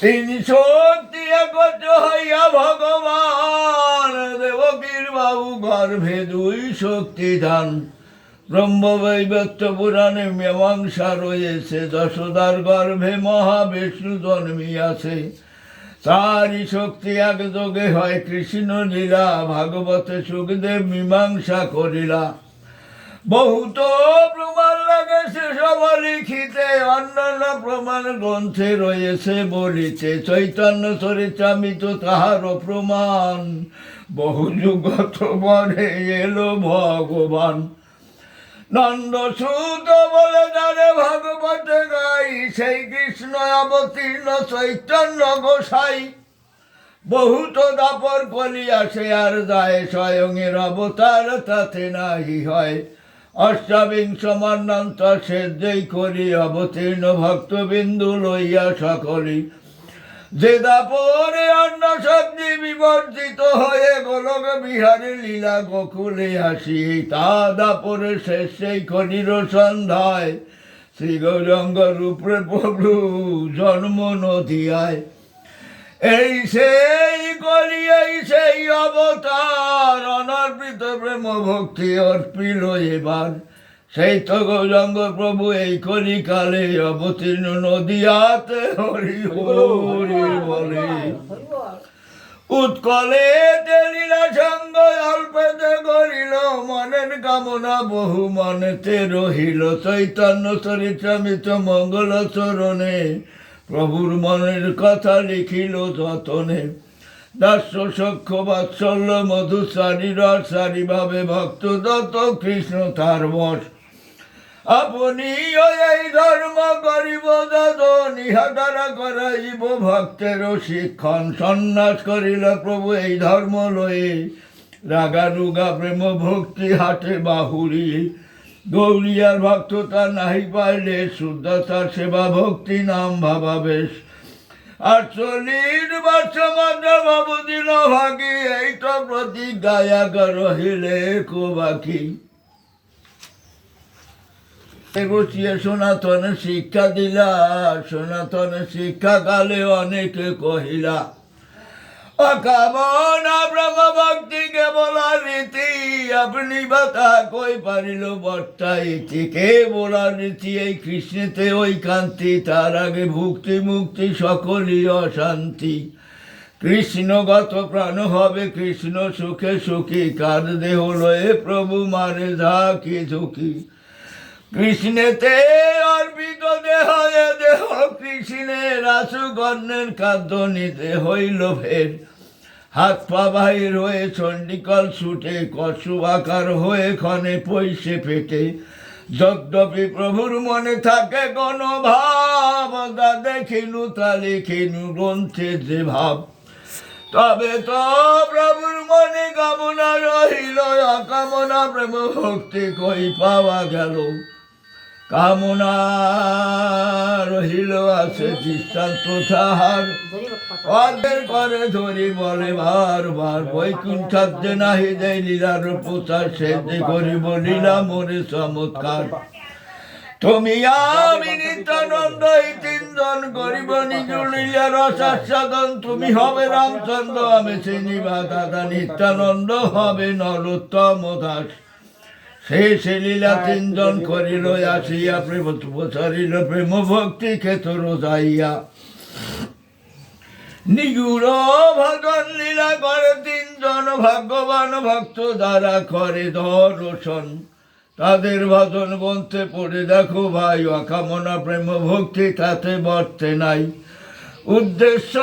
তিনি শক্তি একত্র হইয়া ভগবান দেবকীর বাবু গর্ভে দুই শক্তি দান। ব্রহ্মবৈবত্য পুরাণে মীমাংসা রয়েছে, যশোদার গর্ভে মহাবিষ্ণু জন্মিয়াছে। তারই শক্তি একযোগে হয়, কৃষ্ণ লীলা, ভাগবতে সুখদেব মীমাংসা করিলা। বহুত প্রমাণ লাগে সেসব লিখিতে, অন্যান্য প্রমাণ গ্রন্থে রয়েছে, বলিতে, চৈতন্য চরিতামিত তাহার প্রমাণ। বহু যুগত বরে এলো ভগবান। নন্দ সুত বলে জানে, ভাগবতে গাই, সেই কৃষ্ণ অবতীর্ণ চৈতন্য গোসাই। বহুত দাপর কলি আসে আর যায় স্বয়ংের অবতার, তাতে নাহি হয়। অষ্টাবিংশ মন্নন্ত সেদ্যই করি অবতীর্ণ ভক্তবিন্দু লইয়া সকলি। যে দাপরে অন্ন শক্তি বিবর্জিত হয়ে গোলক বিহারে লীলা গোকুলে আসি তা দাপরে শেষ সেই খনির সন্ধ্যায় শ্রী গৌরঙ্গ রূপে প্রভু জন্ম নদিয়ায়। এই সেই কলি এই সেই অবতার অনর্পিত প্রেম ভক্তি অর্পিল এবার। সেই তো গৌরঙ্গ প্রভু এই কলিকালে অবতীর্ণ নদিয়াতে হরি হরি বলে। উৎকলে তেলিলা সঙ্গ অল্পেতে করিল মনের কামনা বহু মনেতে রহিল। চৈতন্য চরিত্রামিত মঙ্গল চরণে প্রভুর মনের কথা লিখিল যতনে। দাস্য সক্ষ বাৎসল্য মধুসারি রসারি ভাবে ভক্ত দত্ত কৃষ্ণ তার বশ। আপনি এই ধর্ম করিব দাদন ইহা করাইব ভক্তের শিক্ষণ। সন্ন্যাস করিল প্রভু এই ধর্ম লয়ে। রাগা রুগা প্রেম ভক্তি হাটে বাহুরি গৌরিয়ার ভক্ততা নাহি পাইলে শুদ্ধতার সেবা ভক্তি নাম ভাবাবেশ। আটচল্লিশ বছর মধ্যে ভাগি, এই তো প্রতিজ্ঞায়া রহিলে কোবাকি। সনাতন শিক্ষা দিলা, সনাতন শিক্ষা কালে অনেকে কহিলা, অকামনা ব্রহ্ম ভক্তি কেবল রীতি আপনি বাতা কই পারিল বর্তা ইতি কে বলা রীতি এই কৃষ্ণেতে ওই কান্তি তার আগে ভুক্তি মুক্তি, সকলই অশান্তি। কৃষ্ণগত প্রাণ হবে, কৃষ্ণ সুখে সুখী। কার দেহ লয়ে প্রভু মারে ঝাঁকি ঝুঁকি? কৃষ্ণেতে অর্পিত দেহ দেহ, কৃষ্ণের আশুকর্ণের খাদ্য নিতে হইল ফের। হাত পা বাহির হয়ে চণ্ডীকল ছুটে কসু আকার হয়ে ক্ষণে পয়সে পেটে যদ্যপি প্রভুর মনে থাকে কোন ভাব তা দেখিনু, তা লিখিনু গ্রন্থে যে ভাব। তবে তো প্রভুর মনে কামনা রহিল, অকামনা প্রেম ভক্তি কই পাওয়া গেল। কামনা রহিল আছে দৃষ্টান্ত তাহার। অদের করে ধরি বলে বার বার বৈকুণ্ঠার যে নাহি দেয় লীলার প্রচার, সে যে করিব লীলা মনে চমৎকার। তুমি আমি নিত্যানন্দ এই তিনজন গরিব নিজ লীলা তুমি হবে রামচন্দ্র, আমি শ্রীনিবা দাদা। নিত্যানন্দ হবে নরোত্তম দাস। শেষে লীলা তিনজন করিল আসিয়া প্রেম প্রচারিল প্রেম ভক্তি ক্ষেত রোজাইয়া নিগুড় ভজন লীলা করে তিনজন ভাগ্যবান ভক্ত দ্বারা করে দর্শন। তাদের ভজন গ্রন্থে পড়ে দেখো ভাই অকামনা প্রেম ভক্তি তাতে বর্তে নাই। উদ্দেশ্য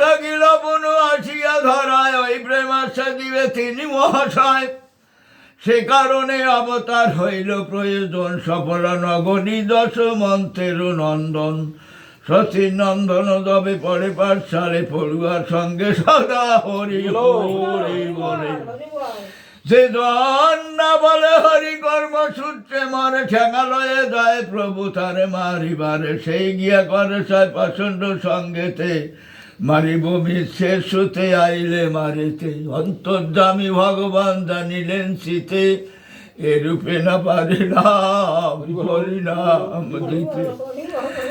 থাকিল বনু আসিয়া ধরায় ওই প্রেম আশা দিবে তিনি মহাশয়। সে কারণে অবতার হইল প্রয়োজন সফল নগরী দশ মন্ত্রের নন্দন। সতীর নন্দন দবে পড়ে পাঠশালে পড়ুয়ার সঙ্গে সদা হরি হরি বলে। যে জন না বলে হরি কর্মসূত্রে মরে ঠেঙা লয়ে যায় প্রভু তারে মারিবারে। সেই গিয়া করে সায় প্রচণ্ড সঙ্গেতে মারিব শেষ সুতে আইলে মারিতে অন্তর্দামী ভগবান জানিলেন শীতে এরূপে না পারি না হরি দিতে।